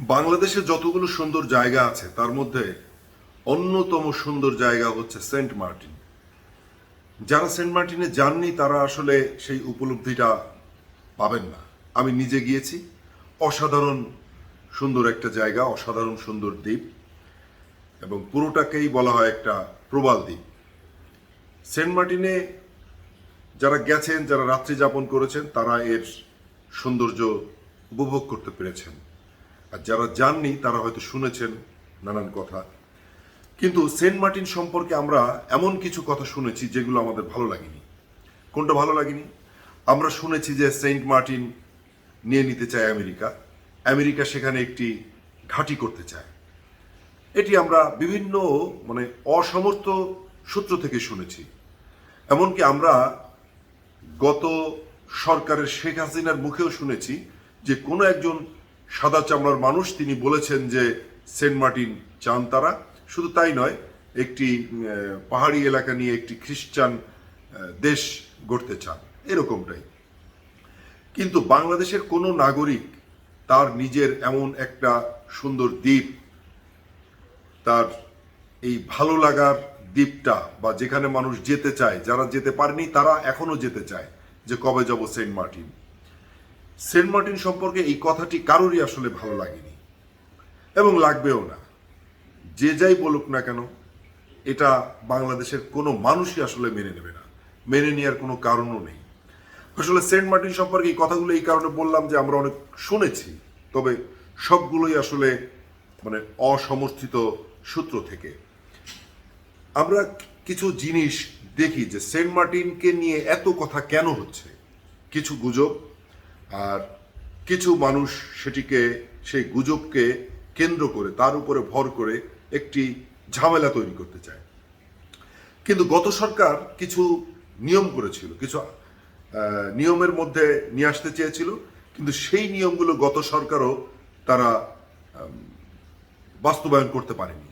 বাংলাদেশে যতগুলো সুন্দর জায়গা আছে, তার মধ্যে অন্যতম সুন্দর জায়গা হচ্ছে সেন্ট মার্টিন। যারা সেন্ট মার্টিনে যাননি, তারা আসলে সেই উপলব্ধিটা পাবেন না। আমি নিজে গিয়েছি। অসাধারণ সুন্দর একটা জায়গা, অসাধারণ সুন্দর দ্বীপ, এবং পুরোটাকেই বলা হয় একটা প্রবাল দ্বীপ। সেন্ট মার্টিনে যারা গেছেন, যারা রাত্রি যাপন করেছেন, তারা এর সৌন্দর্য উপভোগ করতে পেরেছেন। আর যারা যাননি তারা হয়তো শুনেছেন নানান কথা। কিন্তু সেন্ট মার্টিন সম্পর্কে আমরা এমন কিছু কথা শুনেছি যেগুলো আমাদের ভালো লাগেনি। কোনটা ভালো লাগেনি? আমরা শুনেছি যে সেন্ট মার্টিন নিয়ে নিতে চায় আমেরিকা। আমেরিকা সেখানে একটি ঘাঁটি করতে চায়। এটি আমরা বিভিন্ন মানে অসমর্থ সূত্র থেকে শুনেছি। এমনকি আমরা গত সরকারের শেখ হাসিনার মুখেও শুনেছি যে কোনো একজন সাদা চামড়ার মানুষ, তিনি বলেছেন যে সেন্ট মার্টিন চান তারা। শুধু তাই নয়, একটি পাহাড়ি এলাকা নিয়ে একটি খ্রিস্টান দেশ গড়তে চান। এরকমটাই। কিন্তু বাংলাদেশের কোনো নাগরিক তার নিজের এমন একটা সুন্দর দ্বীপ, তার এই ভালো লাগার দ্বীপটা বা যেখানে মানুষ যেতে চায়, যারা যেতে পারেনি তারা এখনও যেতে চায়, যে কবে যাব সেন্ট মার্টিন? সেন্ট মার্টিন সম্পর্কে এই কথাটি কারোরই আসলে ভালো লাগেনি। এবং লাগবেও না। যে যাই বলুক না কেন, এটা বাংলাদেশের কোনো মানুষই আসলে মেনে নেবে না। মেনে নেওয়ার কোনো কারণও নেই। আসলে সেন্ট মার্টিন সম্পর্কে এই কথাগুলো এই কারণে বললাম যে আমরা অনেক শুনেছি, তবে সবগুলোই আসলে মানে অসমর্থিত সূত্র থেকে। আমরা কিছু জিনিস দেখি যে সেন্ট মার্টিনকে নিয়ে এত কথা কেন হচ্ছে? কিছু গুজব আর কিছু মানুষ সেটিকে, সেই গুজবকে কেন্দ্র করে, তার উপরে ভর করে একটি ঝামেলা তৈরি করতে চায়। কিন্তু গত সরকার কিছু নিয়ম করেছিল, কিছু নিয়মের মধ্যে নিয়ে আসতে চেয়েছিল, কিন্তু সেই নিয়মগুলো গত সরকারও তারা বাস্তবায়ন করতে পারেনি।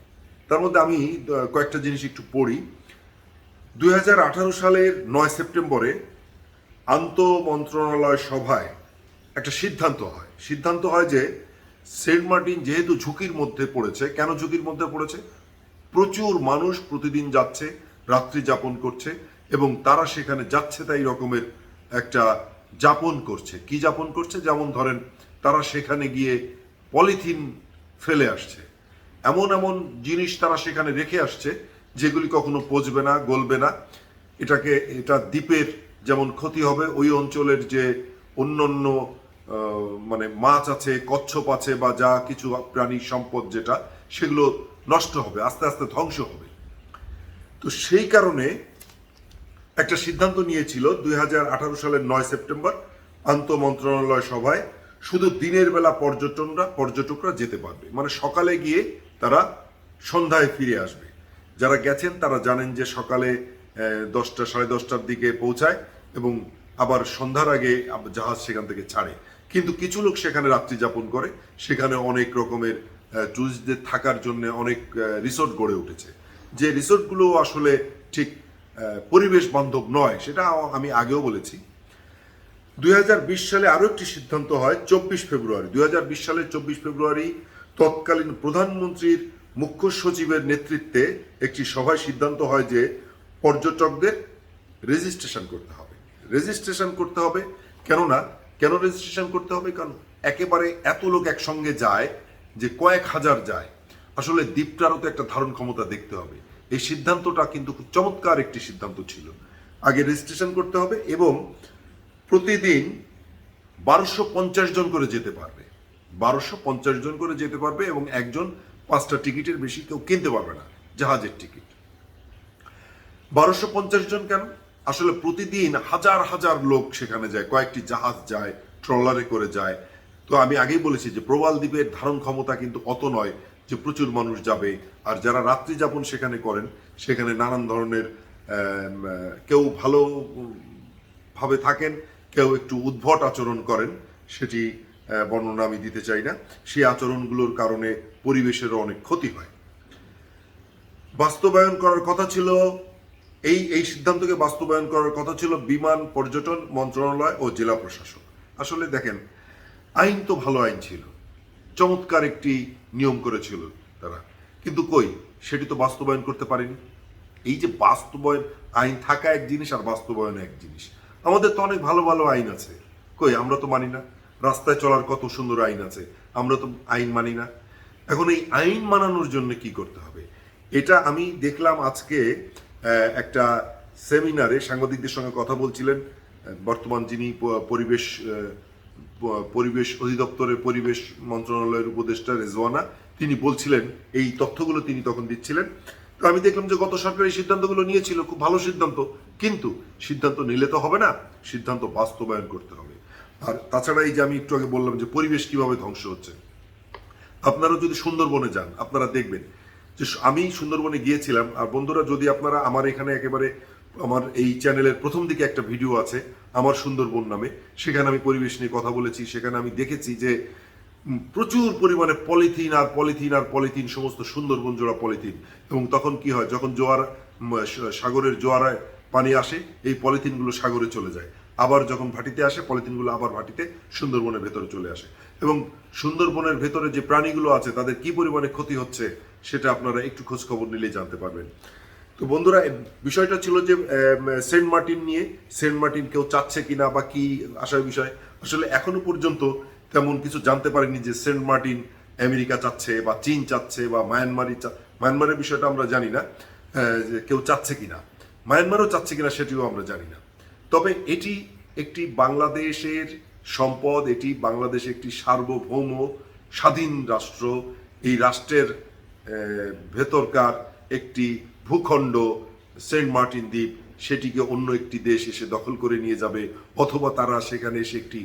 তার মধ্যে আমি কয়েকটা জিনিস একটু পড়ি। দুই হাজার আঠারো সালের নয় সেপ্টেম্বরে আন্ত মন্ত্রণালয় সভায় একটা সিদ্ধান্ত হয়। সিদ্ধান্ত হয় যে সেন্ট মার্টিন যেহেতু ঝুঁকির মধ্যে পড়েছে, কেন ঝুঁকির মধ্যে পড়েছে? প্রচুর মানুষ প্রতিদিন যাচ্ছে, রাত্রি যাপন করছে এবং তারা সেখানে যাচ্ছে তাই রকমের একটা যাপন করছে। কি যাপন করছে? যেমন ধরেন তারা সেখানে গিয়ে পলিথিন ফেলে আসছে। এমন এমন জিনিস তারা সেখানে রেখে আসছে যেগুলি কখনো পচবে না, গলবে না। এটাকে, এটা দ্বীপের যেমন ক্ষতি হবে, ওই অঞ্চলের যে অন্যান্য মানে মাছ আছে, কচ্ছপ আছে বা যা কিছু প্রাণী সম্পদ যেটা, সেগুলো নষ্ট হবে, আস্তে আস্তে ধ্বংস হবে। তো সেই কারণে একটা সিদ্ধান্ত নিয়েছিল দুই হাজার আঠারো সালের নয় সেপ্টেম্বর, আন্ত মন্ত্রণালয় সভায় শুধু দিনের বেলা পর্যটনরা, পর্যটকরা যেতে পারবে। মানে সকালে গিয়ে তারা সন্ধ্যায় ফিরে আসবে। যারা গেছেন তারা জানেন যে সকালে দশটা, সাড়ে দশটার দিকে পৌঁছায় এবং আবার সন্ধ্যার আগে জাহাজ সেখান থেকে ছাড়ে। কিন্তু কিছু লোক সেখানে রাত্রি যাপন করে। সেখানে অনেক রকমের টুরিস্টদের থাকার জন্য অনেক রিসোর্ট গড়ে উঠেছে। যে রিসোর্টগুলো আসলে ঠিক পরিবেশ বান্ধব নয়, সেটা আমি আগেও বলেছি। দুই হাজার বিশ সালে আরও একটি সিদ্ধান্ত হয়, চব্বিশ ফেব্রুয়ারি। দুই হাজার বিশ সালের চব্বিশ ফেব্রুয়ারি তৎকালীন প্রধানমন্ত্রীর মুখ্য সচিবের নেতৃত্বে একটি সভায় সিদ্ধান্ত হয় যে পর্যটকদের রেজিস্ট্রেশন করতে হবে। রেজিস্ট্রেশন করতে হবে কেননা কেন রেজিস্ট্রেশন করতে হবে? কারণ একেবারে এত লোক একসঙ্গে যায় যে কয়েক হাজার যায়। আসলে দ্বীপটারও তো একটা ধারণ ক্ষমতা দেখতে হবে। এই সিদ্ধান্তটা কিন্তু খুব চমৎকার একটি সিদ্ধান্ত ছিল। আগে রেজিস্ট্রেশন করতে হবে এবং প্রতিদিন বারোশো পঞ্চাশ জন করে যেতে পারবে। বারোশো পঞ্চাশ জন করে যেতে পারবে এবং একজন পাঁচটা টিকিটের বেশি কেউ কিনতে পারবে না, জাহাজের টিকিট। বারোশো পঞ্চাশ জন কেন? আসলে প্রতিদিন হাজার হাজার লোক সেখানে যায়, কয়েকটি জাহাজ যায়, ট্রলারে করে যায়। তো আমি আগেই বলেছি যে প্রবাল দ্বীপের ধারণ ক্ষমতা কিন্তু অত নয় যে প্রচুর মানুষ যাবে। আর যারা রাত্রি যাপন সেখানে করেন, সেখানে নানান ধরনের কেউ ভালো ভাবে থাকেন, কেউ একটু উদ্ভট আচরণ করেন, সেটি বর্ণনা আমি দিতে চাই না। সেই আচরণগুলোর কারণে পরিবেশেরও অনেক ক্ষতি হয়। বাস্তবায়ন করার কথা ছিল এই এই সিদ্ধান্তকে বাস্তবায়ন করার কথা ছিল বিমান পর্যটন মন্ত্রণালয় ও জেলা প্রশাসক। আসলে দেখেন, আইন তো ভালো আইন ছিল। চমৎকার একটি নিয়ম করেছিল তারা। কিন্তু কই, সেটি তো বাস্তবায়ন করতে পারেনি। এই যে বাস্তবায়ন, আইন থাকা এক জিনিস আর বাস্তবায়ন এক জিনিস। আমাদের তো অনেক ভালো ভালো আইন আছে। কই, আমরা তো মানি না। রাস্তায় চলার কত সুন্দর আইন আছে। আমরা তো আইন মানি না। এখন এই আইন মানানোর জন্য কি করতে হবে? এটা আমি দেখলাম আজকে একটা সেমিনারে সাংবাদিকদের সঙ্গে কথা বলছিলেন বর্তমান যিনি পরিবেশ পরিবেশ অধিদপ্তরের পরিবেশ মন্ত্রণালয়ের উপদেষ্টা রেজওয়ানা, তিনি বলছিলেন, এই তথ্যগুলো তিনি তখন দিচ্ছিলেন। তো আমি দেখলাম যে গত সরকার এই সিদ্ধান্তগুলো নিয়েছিল, খুব ভালো সিদ্ধান্ত, কিন্তু সিদ্ধান্ত নিলে তো হবে না, সিদ্ধান্ত বাস্তবায়ন করতে হবে। আর তাছাড়া এই যে আমি একটু আগে বললাম যে পরিবেশ কীভাবে ধ্বংস হচ্ছে, আপনারা যদি সুন্দরবনে যান, আপনারা দেখবেন যে আমি সুন্দরবনে গিয়েছিলাম, আর বন্ধুরা, যদি আপনারা আমার এখানে একেবারে আমার এই চ্যানেলের প্রথম দিকে একটা ভিডিও আছে, আমার সুন্দরবন নামে, সেখানে আমি পরিবেশ নিয়ে কথা বলেছি, সেখানে আমি দেখেছি যে প্রচুর পরিমাণে পলিথিন আর পলিথিন আর পলিথিন, সমস্ত সুন্দরবন জোড়া পলিথিন। এবং তখন কি হয়, যখন জোয়ার সাগরের জোয়ারায় পানি আসে, এই পলিথিনগুলো সাগরে চলে যায়। আবার যখন ভাটিতে আসে, পলিথিনগুলো আবার ভাটিতে সুন্দরবনের ভেতরে চলে আসে। এবং সুন্দরবনের ভেতরে যে প্রাণীগুলো আছে, তাদের কি পরিমাণে ক্ষতি হচ্ছে, সেটা আপনারা একটু খোঁজ খবর নিলেই জানতে পারবেন। তো বন্ধুরা বিষয়টা ছিল যে সেন্ট মার্টিন নিয়ে, সেন্ট মার্টিন কেউ চাচ্ছে কিনা বা কি আসার বিষয়, আসলে এখনও পর্যন্ত তেমন কিছু জানতে পারিনি যে সেন্ট মার্টিন আমেরিকা চাচ্ছে বা চীন চাচ্ছে বা মায়ানমারই চা- মায়ানমারের বিষয়টা আমরা জানি না যে কেউ চাচ্ছে কিনা। মায়ানমারও চাচ্ছে কিনা সেটিও আমরা জানি না। তবে এটি একটি বাংলাদেশের সম্পদ, এটি বাংলাদেশ একটি সার্বভৌম স্বাধীন রাষ্ট্র। এই রাষ্ট্রের ভেতরকার একটি ভূখণ্ড সেন্ট মার্টিন দ্বীপ, সেটিকে অন্য একটি দেশ এসে দখল করে নিয়ে যাবে, অথবা তারা সেখানে এসে একটি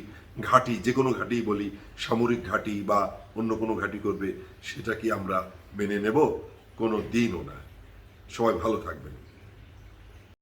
ঘাঁটি, যে কোনো ঘাঁটি বলি, সামরিক ঘাঁটি বা অন্য কোনো ঘাঁটি করবে, সেটা কি আমরা মেনে নেব? কোনো দিনও না। সবাই ভালো থাকবেন।